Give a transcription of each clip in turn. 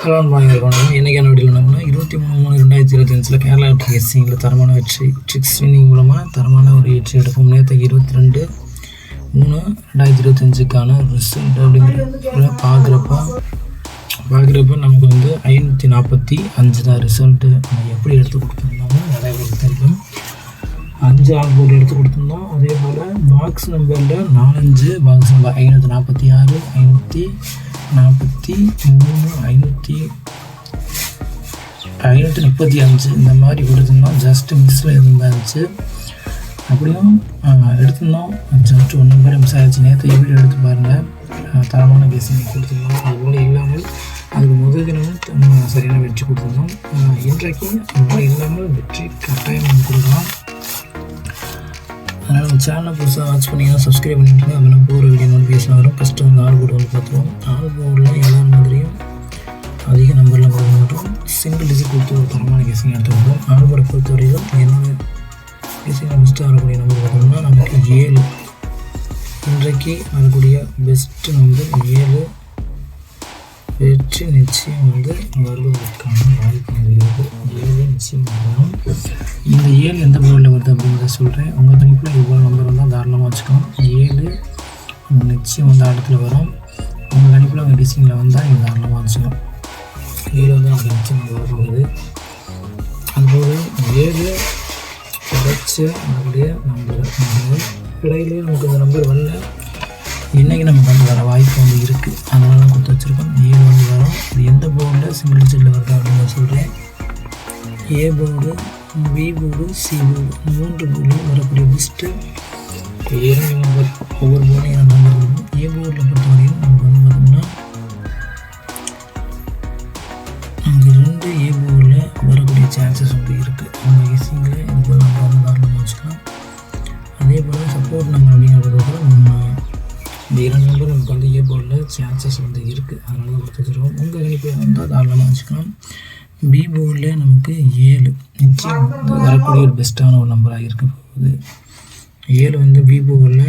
Hello வாங்க வணக்கம் என்னைக்கான video என்னன்னா இருபத்தி மூணு மூணு ரெண்டாயிரத்தி இருபத்தஞ்சில் கேரளா ட்ரேசிங்கில் தரமான வெற்றி. ட்ரிக்ஸ் வின்னிங் மூலமாக தரமான ஒரு வெற்றி எடுக்கும். நேற்று இருபத்தி ரெண்டு மூணு ரெண்டாயிரத்தி இருபத்தஞ்சுக்கான ரிசல்ட் அப்படிங்கிற பார்க்குறப்ப பார்க்குறப்ப நமக்கு வந்து ஐநூற்றி நாற்பத்தி அஞ்சு தான் ரிசல்ட்டு நம்ம எப்படி எடுத்து கொடுத்துருந்தோமோ நிறைய பேருக்கு தெரியும் அஞ்சு ஆள் போர்டு எடுத்து கொடுத்துருந்தோம். அதே போல் பாக்ஸ் நம்பரில் நாலஞ்சு பாக்ஸ் நம்பர் ஐநூற்றி நாற்பத்தி ஆறு ஐநூற்றி நாற்பத்தி மூணு ஐநூற்றி ஐநூற்றி முப்பத்தி அஞ்சு. இந்த மாதிரி கொடுத்துருந்தோம். ஜஸ்ட் மிஸ்ஸில் இருந்துச்சு. அப்படியும் எடுத்திருந்தோம். ஜஸ்ட் ஒன்று பேர் மிஸ் ஆகிடுச்சு நேற்று எப்படி எடுத்து பாருங்கள் தரமான கேசிங் கொடுத்துருந்தோம். அதுபோல் இல்லாமல் அதுக்கு முதல் தினமும் சரியான வெற்றி கொடுத்துருந்தோம். இன்றைக்கும் இன்றைக்கு அதுபோல் இல்லாமல் வெற்றி கட்டாயம் நம்ம கொடுக்கலாம் அதனால் நம்ம சேனலை புதுசாக வாட்ச் பண்ணிங்கன்னா சப்ஸ்கிரைப் பண்ணிவிட்டு அப்படின்னா போகிற வீடியோ நோட்டிஃபிகேஷன் வரும். ஃபஸ்ட்டு வந்து ஆள் போர்டு வந்து பார்த்துருவோம். ஆள் போர்டில் எல்லார் மாதிரியும் அதிக நம்பரில் போக மாட்டோம். சிங்கிள் டிஜிட் கொடுத்து ஒரு தரமான கேசிங் எடுத்துக்கிட்டோம் ஆள் போர்டை பொறுத்த வரைக்கும் என்னோட கேசிங் ஃபஸ்ட்டு வரக்கூடிய நம்பர் பார்த்தோம்னா நமக்கு ஏழு. இன்றைக்கு வரக்கூடிய பெஸ்ட்டு நம்பர் ஏழு. வெற்றி நிச்சயம் வந்து வருவதற்கான வாய்ப்பு வந்து இருக்குது ஏழு நிச்சயம் வரும். இந்த ஏழு எந்த பொருளில் வருது அப்படிங்கிறத சொல்கிறேன் உங்கள் தனிப்பில் இவ்வளோ நம்பர் வந்தால் தாராளமாக வச்சுக்கலாம். ஏழு நிச்சயம் வந்து ஆட்டத்தில் வரும். உங்கள் கணிப்பில் உங்கள் டிசிங்கில் வந்தால் நீங்கள் தாராளமாக வச்சுக்கலாம். ஏழு வந்து நமக்கு நிச்சயம் வரப்போகுது. அதுபோல் ஏழு குறைச்சி வரக்கூடிய நம்பர் இடையிலேயே நமக்கு இந்த நம்பர் வரல. இன்றைக்கி நமக்கு வந்து வர வாய்ப்பு வந்து இருக்குது அதனால தான் கொடுத்து வச்சுருக்கோம். சிங்கிள் செல்லு வருது அப்படின்னு சொல்கிறேன் A board B board C board மூன்று போர்டில் வரக்கூடிய லிஸ்ட்டு இரண்டு நம்பர் ஒவ்வொரு போர்டும் இரண்டு நம்பர் இருக்கும். ஏ போர்டில் பொறுத்தவரையும் நமக்கு வந்து பார்த்தோம்னா அங்கே ரெண்டு ஏ போர்டில் வரக்கூடிய சான்சஸ் வந்து இருக்குது நம்ம ஈஸிங்கில் இது போல் நம்ம வந்து தாராளமாக வச்சுக்கலாம். அதே போல் சப்போர்ட் நம்பர் அப்படிங்கிறத நம்ம இந்த இரண்டு நம்பர் நமக்கு வந்து ஏ போர்டில் சான்சஸ் வந்து இருக்குது அதனால தான் உங்கள் கணிப்பை வந்தால் தாராளமாக வச்சுக்கலாம் பி போர்டில் நமக்கு ஏழு. நிச்சயம் வரக்கூடிய ஒரு பெஸ்ட்டான ஒரு நம்பராக இருக்க போகுது. ஏழு வந்து பி போர்டில்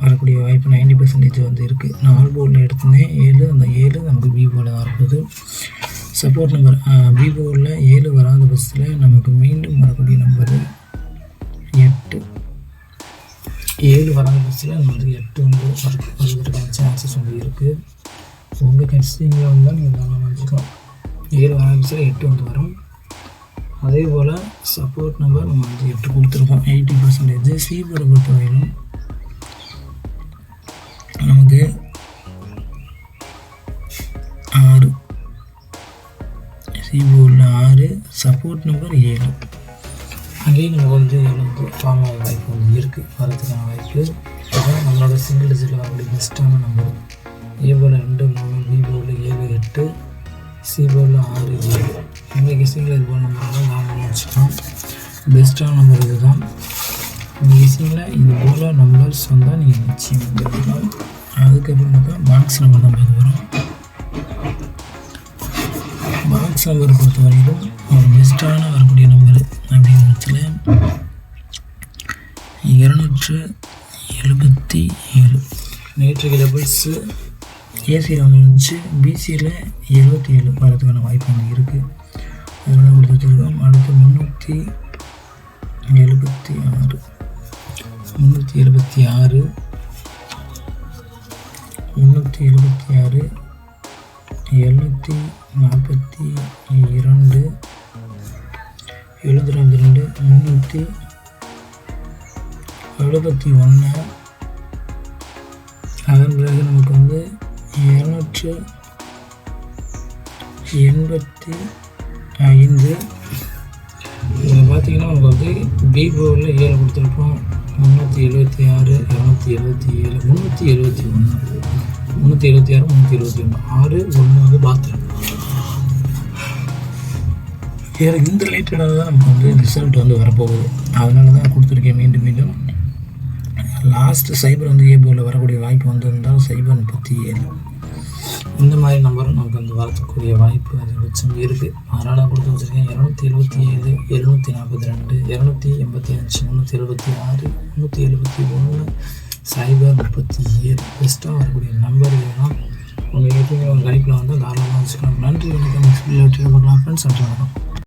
வரக்கூடிய வாய்ப்பு 90% பர்சன்டேஜ் வந்து இருக்குது நான் ஆல் போர்டில் எடுத்திருந்தேன் ஏழு அந்த ஏழு நமக்கு பி போர்டில் தான் வரப்போகுது சப்போர்ட் நம்பர் பி போர்டில் ஏழு வராத பஸ்ஸில் நமக்கு மீண்டும் வரக்கூடிய நம்பரு எட்டு. ஏழு வராத பஸ்ஸில் நம்ம வந்து எட்டு வந்து வருவதற்கான சான்சஸ் வந்து இருக்குது உங்கள் கட்சிங்கில் வந்தால் நீங்கள் தாராளமாக வச்சுக்கலாம் ஏழு வராத எட்டு வந்து வரும். அதே போல் சப்போர்ட் நம்பர் நம்ம வந்து எட்டு கொடுத்துருக்கோம். எயிட்டி பர்சன்டேஜ் சிபோர்டை பொறுத்தவரையிலும் நமக்கு ஆறு. சிபோர்டில் ஆறு சப்போர்ட் நம்பர் ஏழு. அங்கேயும் நமக்கு வந்து வந்து ஃபார்ம் ஆக வாய்ப்பு வந்து இருக்குது வரதுக்கான வாய்ப்பு. அதான் நம்மளோட சிங்கிள் டிஜிட்டில் வரக்கூடிய பெஸ்ட்டான நம்பர் ஏ போல் ரெண்டு மூணு பி போல் ஏழு எட்டு சி போல் ஆறு ஏழு. இந்த கிசிங்கில் இது போல் நம்பர் தான் வச்சுக்கலாம். பெஸ்ட்டான நம்பர் இதுதான். இந்த கிசிங்கில் இது போல் நம்பர்ஸ் வந்தால் நீங்கள் நிச்சயம் எடுத்துக்கலாம் அதுக்கப்புறம் பார்த்தா பாக்ஸ் நம்பர் நம்ம இது வரும் பாக்ஸ் நம்பர் பொறுத்த வரைக்கும் ஒரு பெஸ்ட்டான வரக்கூடிய நம்பர் அப்படிங்கிற பட்சத்தில் இரநூற்று எழுபத்தி ஏழு. நேற்று டபுள்ஸு ஏசியில் வந்து இருந்துச்சு பிசியில் எழுபத்தி ஏழு வரதுக்கான வாய்ப்பு அங்கே இருக்குது அதனால் கொடுத்து வச்சுருக்கோம். அடுத்து முந்நூற்றி எழுபத்தி ஆறு முந்நூற்றி எழுபத்தி ஆறு முந்நூற்றி எழுபத்தி ஆறு எழுநூற்றி நாற்பத்தி இரண்டு. எழுநூற்றி நாற்பத்தி ரெண்டு முந்நூற்றி எழுபத்தி ஒன்று அதன் பிறகு நமக்கு வந்து இரநூற்று எண்பத்தி ஐந்து. இதில் பார்த்தீங்கன்னா உங்களுக்கு வந்து பீபோவில் ஏழு கொடுத்துருப்போம். முந்நூற்றி எழுபத்தி ஆறு இரநூத்தி எழுபத்தி ஏழு முந்நூற்றி எழுபத்தி ஒன்று. முந்நூற்றி எழுபத்தி ஆறு முந்நூற்றி எழுபத்தி ஒன்று. ஆறு ஒன்று வந்து பாத்ரூம். வேறு இந்த ரிலேட்டடாக தான் நமக்கு வந்து ரிசல்ட் வந்து வரப்போகுது. அதனால தான் கொடுத்துருக்கேன் மீண்டும் மீண்டும். லாஸ்ட்டு சைபர் வந்து ஏபோவில் வரக்கூடிய வாய்ப்பு வந்திருந்தால் சைபர் முப்பத்தி ஏழு இந்த மாதிரி நம்பரும் நமக்கு வந்து வரக்கூடிய வாய்ப்பு அதிகபட்சம் இருக்குது அதனால் கொடுத்து வச்சுருக்கேன். இரநூத்தி எழுபத்தி ஏழு எழுநூற்றி நாற்பத்தி ரெண்டு இரநூத்தி எண்பத்தி அஞ்சு முந்நூற்றி எழுபத்தி ஆறு முந்நூற்றி எழுபத்தி ஒன்று சைபர் முப்பத்தி ஏழு. பெஸ்ட்டாக வரக்கூடிய நம்பர் இதெல்லாம் உங்கள் எப்பயுமே உங்கள் கணிப்பில் வந்து தாராளமாக வச்சுக்கலாம். நன்றி. வணக்கம். இல்லை பார்க்கலாம். ஃப்ரெண்ட்ஸ் வணக்கம்.